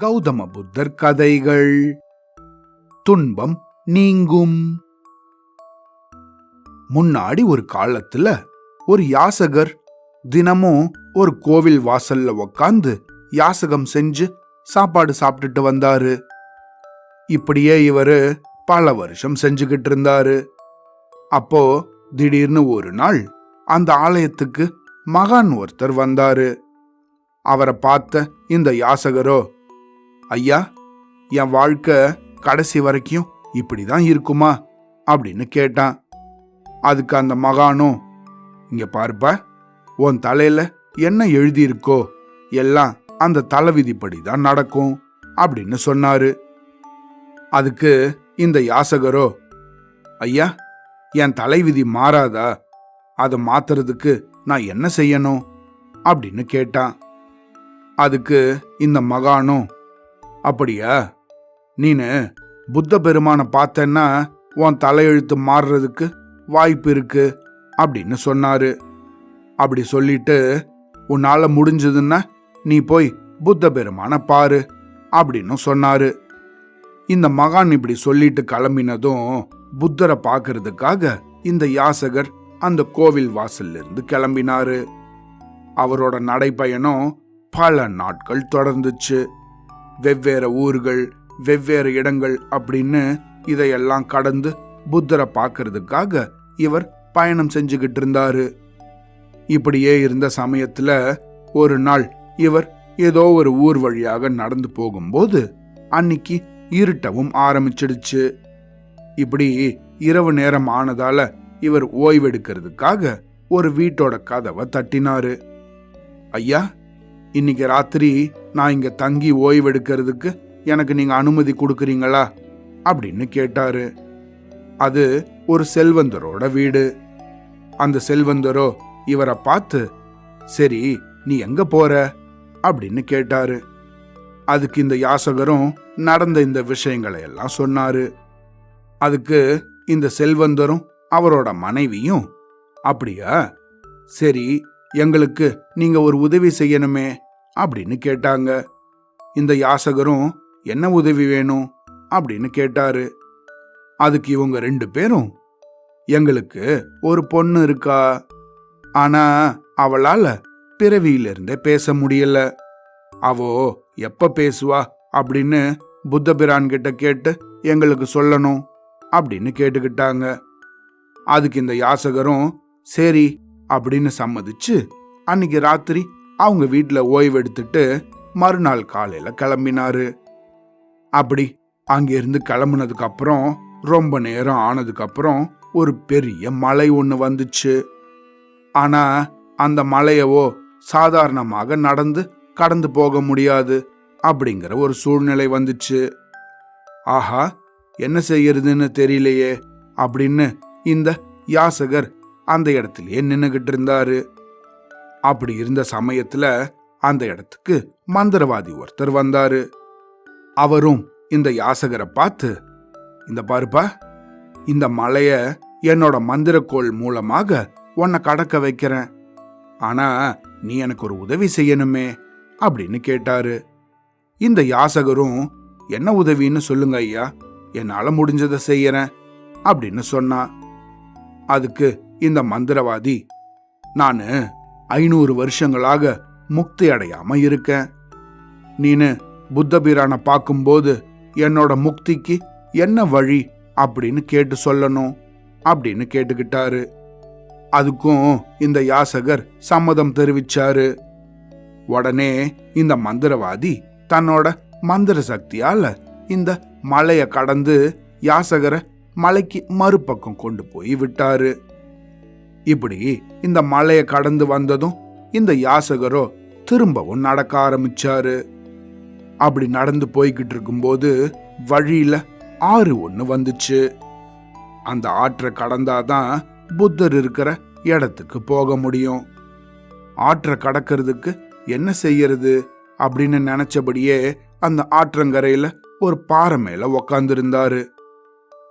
கௌதம புத்தர் கதைகள். துன்பம் நீங்கும். முன்னாடி ஒரு காலத்துல ஒரு யாசகர் தினமும் ஒரு கோவில் வாசல்ல உக்காந்து யாசகம் செஞ்சு சாப்பாடு சாப்பிட்டுட்டு வந்தாரு. இப்படியே இவரு பல வருஷம் செஞ்சுக்கிட்டு இருந்தாரு. அப்போ திடீர்னு ஒரு நாள் அந்த ஆலயத்துக்கு மகான் ஒருத்தர் வந்தாரு. அவரை பார்த்த இந்த யாசகரோ ஐயா என் வாழ்க்கை கடைசி வரைக்கும் இப்படிதான் இருக்குமா? அப்படின்னு கேட்டான். அதுக்கு அந்த மகானும் இங்க பாருப்பா உன் தலையில என்ன எழுதியிருக்கோ எல்லாம் அந்த தலைவிதிப்படி தான் நடக்கும் அப்படின்னு சொன்னாரு. அதுக்கு இந்த யாசகரோ ஐயா என் தலைவிதி மாறாதா? அதை மாத்துறதுக்கு நான் என்ன செய்யணும்? அப்படின்னு கேட்டான். அதுக்கு இந்த மகானும் அப்படியா? நீனு புத்த பெருமானை பார்த்தேன்னா உன் தலையெழுத்து மாறுறதுக்கு வாய்ப்பு இருக்கு அப்படின்னு சொன்னாரு. அப்படி சொல்லிட்டு உன்னால முடிஞ்சதுன்னா நீ போய் புத்த பெருமானை பாரு அப்படின்னு சொன்னாரு. இந்த மகான் இப்படி சொல்லிட்டு கிளம்பினதும் புத்தரை பார்க்கறதுக்காக இந்த யாசகர் அந்த கோவில் வாசல்ல இருந்து கிளம்பினாரு. அவரோட நடைப்பயணம் பல நாட்கள் தொடர்ந்துச்சு. வெவ்வேறு ஊர்கள் வெவ்வேறு இடங்கள் அப்படின்னு இதையெல்லாம் கடந்து புத்தரை பார்க்கறதுக்காக இவர் பயணம் செஞ்சுக்கிட்டு இருந்தாரு. இப்படியே இருந்த சமயத்துல ஒரு நாள் இவர் ஏதோ ஒரு ஊர் வழியாக நடந்து போகும்போது அன்னைக்கு இருட்டவும் ஆரம்பிச்சிடுச்சு. இப்படி இரவு நேரம் ஆனதால இவர் ஓய்வெடுக்கிறதுக்காக ஒரு வீட்டோட கதவை தட்டினாரு. ஐயா இன்னைக்கு ராத்திரி நான் இங்க தங்கி ஓய்வெடுக்கிறதுக்கு எனக்கு நீங்க அனுமதி கொடுக்குறீங்களா? அப்படின்னு கேட்டாரு. அது ஒரு செல்வந்தரோட வீடு. அந்த செல்வந்தரோ இவரை பார்த்து சரி நீ எங்க போற? அப்படின்னு கேட்டாரு. அதுக்கு இந்த யாசகரும் நடந்த இந்த விஷயங்களை எல்லாம் சொன்னாரு. அதுக்கு இந்த செல்வந்தரும் அவரோட மனைவியும் அப்படியா? சரி எங்களுக்கு நீங்க ஒரு உதவி செய்யணுமே. அப்படின்னு கேட்டாங்க. இந்த யாசகரும் என்ன உதவி வேணும்? அப்படின்னு கேட்டாரு. அதுக்கு இவங்க ரெண்டு பேரும் எங்களுக்கு ஒரு பொண்ணு இருக்கா? ஆனா அவளால பிறவியிலிருந்தே பேச முடியல. அவோ எப்ப பேசுவா? அப்படின்னு புத்த பிரான் கிட்ட கேட்டு எங்களுக்கு சொல்லணும் அப்படின்னு கேட்டுக்கிட்டாங்க. அதுக்கு இந்த யாசகரும் சரி அப்படின்னு சம்மதிச்சு அன்னைக்கு ராத்திரி அவங்க வீட்டில் ஓய்வெடுத்துட்டு மறுநாள் காலையில் கிளம்பினாரு. அப்படி அங்கிருந்து கிளம்புனதுக்கு அப்புறம் ரொம்ப நேரம் ஆனதுக்கு அப்புறம் ஒரு பெரிய மலை ஒன்று வந்துச்சு. ஆனா அந்த மலையவோ சாதாரணமாக நடந்து கடந்து போக முடியாது அப்படிங்கிற ஒரு சூழ்நிலை வந்துச்சு. ஆஹா என்ன செய்யறதுன்னு தெரியலையே அப்படின்னு இந்த யாசகர் அந்த இடத்துலயே நின்னுகிட்டு இருந்தாரு. அப்படி இருந்த சமயத்துல அந்த இடத்துக்கு மந்திரவாதி ஒருத்தர் வந்தாரு. அவரும் இந்த யாசகரை பார்த்து இந்த பாருப்பா இந்த மலைய என்னோட மந்திரக்கோள் மூலமாக உன்னை கடக்க வைக்கிறேன். ஆனா நீ எனக்கு ஒரு உதவி செய்யணுமே அப்படின்னு கேட்டாரு. இந்த யாசகரும் என்ன உதவின்னு சொல்லுங்க ஐயா என்னால முடிஞ்சதை செய்யறேன் அப்படின்னு சொன்னா. அதுக்கு இந்த மந்திரவாதி நான் ஐநூறு வருஷங்களாக முக்தி அடையாம இருக்கேன் நீனு புத்தபிரானை பார்க்கும்போது என்னோட முக்திக்கு என்ன வழி அப்படின்னு கேட்டு சொல்லணும் அப்படின்னு கேட்டுக்கிட்டாரு. அதுக்கும் இந்த யாசகர் சம்மதம் தெரிவிச்சாரு. உடனே இந்த மந்திரவாதி தன்னோட மந்திர சக்தியால இந்த மலையை கடந்து யாசகரை மலைக்கு மறுபக்கம் கொண்டு போய் விட்டாரு. இப்படி இந்த மலையை கடந்து வந்ததும் இந்த யாசகரோ திரும்பவும் நடக்க ஆரம்பிச்சாரு. அப்படி நடந்து போய்கிட்டு இருக்கும்போது வழியில ஆறு ஒன்று வந்துச்சு. அந்த ஆற்றை கடந்தாதான் புத்தர் இருக்கிற இடத்துக்கு போக முடியும். ஆற்றை கடக்கிறதுக்கு என்ன செய்யறது அப்படின்னு நினைச்சபடியே அந்த ஆற்றங்கரையில ஒரு பாறை மேல உக்காந்துருந்தாரு.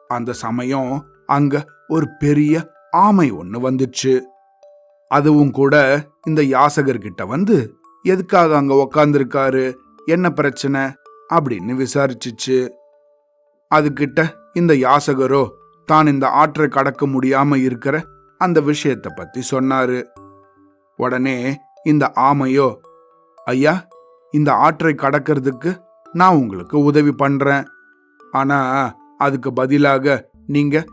அந்த சமயம் அங்க ஒரு பெரிய ஆமை ஒன்று வந்துச்சு. அதுவும் கூட இந்த யாசகர்கிட்ட வந்து எதுக்காக அங்க உக்காந்துருக்காரு? என்ன பிரச்சனை? அப்படின்னு விசாரிச்சுச்சு. அதுகிட்ட இந்த யாசகரோ தான் இந்த ஆற்றை கடக்க முடியாம இருக்கிற அந்த விஷயத்தை பத்தி சொன்னாரு. உடனே இந்த ஆமையோ ஐயா இந்த ஆற்றை கடக்கிறதுக்கு நான் உங்களுக்கு உதவி பண்றேன். ஆனா அதுக்கு பதிலாக நீங்க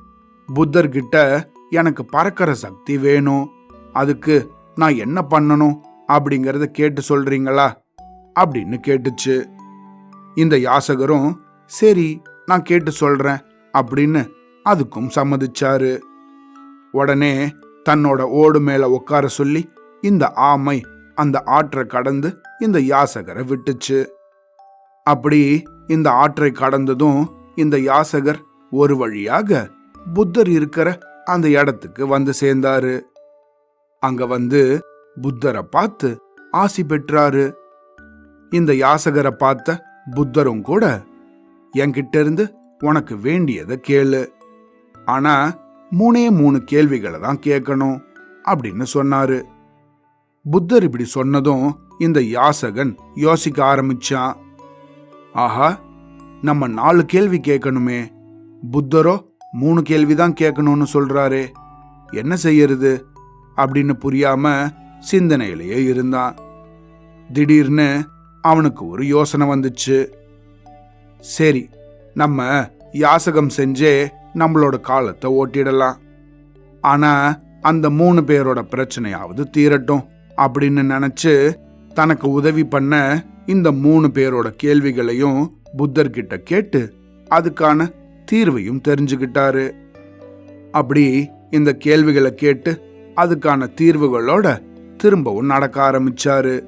புத்தர்கிட்ட எனக்கு பறக்கிற சக்தி வேணும். அதுக்கு நான் என்ன பண்ணணும் அப்படிங்கறத கேட்டு சொல்றீங்களா? அப்படின்னு கேட்டுச்சு. இந்த யாசகரும் சரி நான் கேட்டு சொல்றேன் அப்படின்னு அதுக்கும் சம்மதிச்சாரு. உடனே தன்னோட ஓடு மேல உட்கார சொல்லி இந்த ஆமை அந்த ஆற்றை கடந்து இந்த யாசகரை விட்டுச்சு. அப்படி இந்த ஆற்றை கடந்ததும் இந்த யாசகர் ஒரு வழியாக புத்தர் இருக்கிற அந்த இடத்துக்கு வந்து சேர்ந்தாரு. அங்க வந்து புத்தரை பார்த்து ஆசி பெற்றாரு. இந்த யாசகரை பார்த்த புத்தரும் கூட என்கிட்ட இருந்து உனக்கு வேண்டியதை கேளு. ஆனா மூணே மூணு கேள்விகளை தான் கேட்கணும் அப்படின்னு சொன்னாரு. புத்தர் இப்படி சொன்னதும் இந்த யாசகன் யோசிக்க ஆரம்பிச்சான். ஆஹா நம்ம நாலு கேள்வி கேட்கணுமே. புத்தரோ மூணு கேள்வி தான் கேட்கணும்னு சொல்கிறாரு என்ன செய்யறது? அப்படின்னு புரியாம சிந்தனையிலேயே இருந்தான். திடீர்னு அவனுக்கு ஒரு யோசனை வந்துச்சு. சரி நம்ம யாசகம் செஞ்சே நம்மளோட காலத்தை ஓட்டிடலாம். ஆனா அந்த மூணு பேரோட பிரச்சனையாவது தீரட்டும் அப்படின்னு நினைச்சு தனக்கு உதவி பண்ண இந்த மூணு பேரோட கேள்விகளையும் புத்தர்கிட்ட கேட்டு அதுக்கான தீர்வையும் தெரிஞ்சுக்கிட்டாரு அப்படி இந்த கேள்விகளை கேட்டு அதுக்கான தீர்வுகளோட திரும்பவும் நடக்க ஆரம்பிச்சாரு.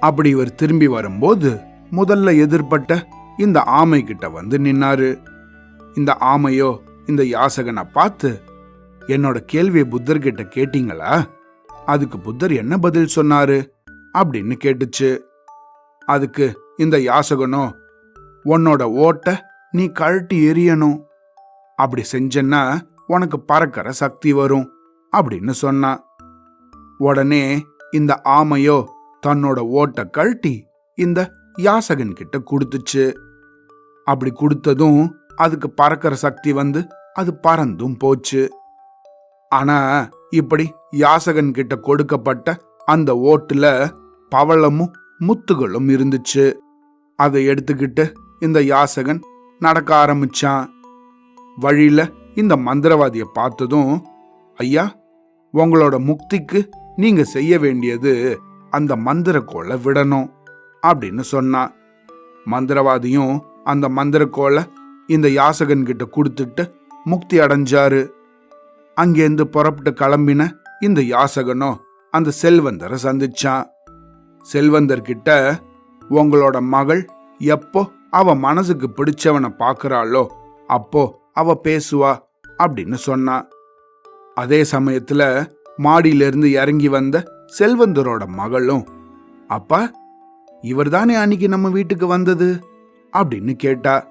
அப்படி இவர் திரும்பி வரும்போது முதல்ல எதிர்பட்ட இந்த ஆமை கிட்ட வந்து நின்னாரு. இந்த ஆமையோ இந்த யாசகனை பார்த்து என்னோட கேள்வியை புத்தர்கிட்ட கேட்டீங்களா? அதுக்கு புத்தர் என்ன பதில் சொன்னாரு? அப்படின்னு கேட்டுச்சு. அதுக்கு இந்த யாசகனோ உன்னோட ஓட்ட நீ கழட்டி எரியணும் அப்படி செஞ்சன்னா உனக்கு பறக்கிற சக்தி வரும் அப்படின்னு சொன்னான் உடனே இந்த ஆமையோ தன்னோட ஓட்ட கழட்டி இந்த யாசகன் கிட்ட கொடுத்துச்சு. அப்படி கொடுத்ததும் அதுக்கு பறக்கிற சக்தி வந்து அது பறந்தும் போச்சு. ஆனா இப்படி யாசகன் கிட்ட கொடுக்கப்பட்ட அந்த ஓட்டுல பவளமும் முத்துகளும் இருந்துச்சு. அதை எடுத்துக்கிட்டு இந்த யாசகன் நடக்க ஆரம்பிச்சான். வழியில இந்த மந்திரவாதியை பார்த்ததும் ஐயா உங்களோட முக்திக்கு நீங்க செய்ய வேண்டியது அந்த மந்திரக்கோளை விடணும் அப்படின்னு சொன்னான். மந்திரவாதியும் அந்த மந்திரக்கோளை இந்த யாசகன் கிட்ட கொடுத்துட்டு முக்தி அடைஞ்சாரு. அங்கேருந்து புறப்பட்டு கிளம்பின இந்த யாசகனோ அந்த செல்வந்தரை சந்திச்சான். செல்வந்தர்கிட்ட உங்களோட மகள் எப்போ அவ மனசுக்கு பிடிச்சவனை பார்க்கறாளோ அப்போ அவ பேசுவா அப்படின்னு சொன்னா. அதே சமயத்துல மாடியிலிருந்து இறங்கி வந்த செல்வந்தரோட மகளும் அப்பா இவர்தானே அன்னைக்கு நம்ம வீட்டுக்கு வந்தது? அப்படின்னு கேட்டா.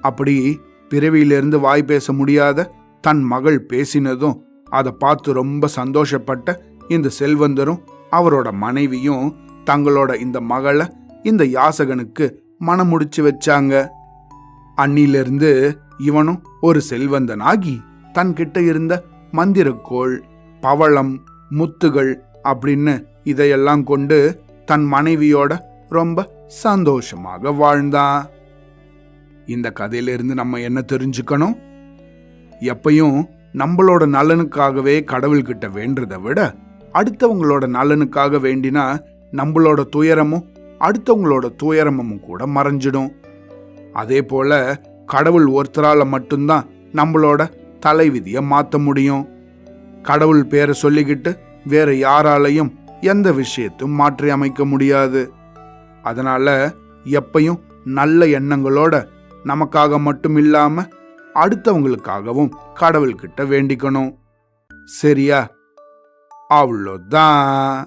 அப்படி பிறவியிலிருந்து வாய் பேச முடியாத தன் மகள் பேசினதும் அதை பார்த்து ரொம்ப சந்தோஷப்பட்ட இந்த செல்வந்தரும் அவரோட மனைவியும் தங்களோட இந்த மகளை இந்த யாசகனுக்கு மனம் முடிச்சு வச்சாங்க. அன்னிலிருந்து இவனும் ஒரு செல்வந்தனாகி தன்கிட்ட இருந்த மந்திரக்கோள் பவளம் முத்துகள் அப்படின்னு இதையெல்லாம் கொண்டு தன் மனைவியோட ரொம்ப சந்தோஷமாக வாழ்ந்தான். இந்த கதையிலிருந்து நம்ம என்ன தெரிஞ்சுக்கணும்? எப்பையும் நம்மளோட நலனுக்காகவே கடவுள்கிட்ட வேண்டுறதை விட அடுத்தவங்களோட நலனுக்காக வேண்டினா நம்மளோட துயரமும் அடுத்தவங்களோட துயரமும் கூட மறைஞ்சிடும். அதே போல கடவுள் ஒருத்தரால மட்டும்தான் நம்மளோட தலைவிதியை மாற்ற முடியும். கடவுள் பேரை சொல்லிக்கிட்டு வேற யாராலையும் எந்த விஷயத்தையும் மாற்றி அமைக்க முடியாது. அதனால எப்பையும் நல்ல எண்ணங்களோட நமக்காக மட்டும் இல்லாம அடுத்தவங்களுக்காகவும் கடவுள்கிட்ட வேண்டிக்கணும். சரியா? அவ்வளோதான்.